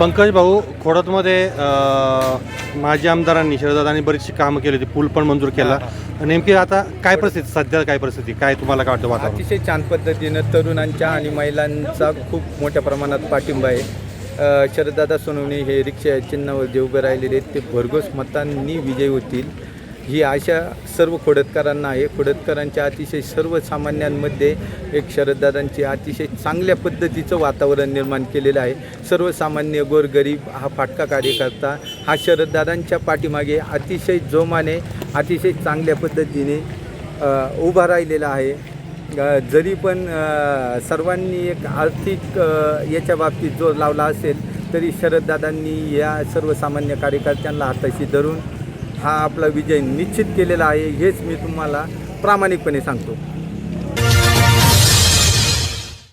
पंकज भाऊ खोडतमध्ये माजी आमदारांनी शरदादांनी बरीचशी कामं केली होती पूल पण मंजूर केला. नेमकी आता काय परिस्थिती सध्या काय परिस्थिती काय तुम्हाला काय वाटतं वातावरण? अतिशय छान पद्धतीनं तरुणांच्या आणि महिलांचा खूप मोठ्या प्रमाणात पाठिंबा आहे. अ, शरददादा सोनवणे हे रिक्षा चिन्हावर जे उभे राहिलेले आहेत. ते भरघोस मतांनी विजयी होतील. ही आशा सर्व खोडतकरांना आहे. खोडतकरांच्या अतिशय सर्वसामान्यांमध्ये एक शरददादांची अतिशय चांगल्या पद्धतीचं वातावरण निर्माण केलेलं आहे. सर्वसामान्य गोरगरीब हा फाटका कार्यकर्ता हा शरददादांच्या पाठीमागे अतिशय जोमाने अतिशय चांगल्या पद्धतीने उभा राहिलेला आहे. जरी पण सर्वांनी एक आर्थिक याच्या बाबतीत जोर लावला असेल तरी शरददादांनी या सर्वसामान्य कार्यकर्त्यांना हाताशी धरून हा आपला विजय निश्चित केलेला आहे हेच मी तुम्हाला प्रामाणिकपणे सांगतो.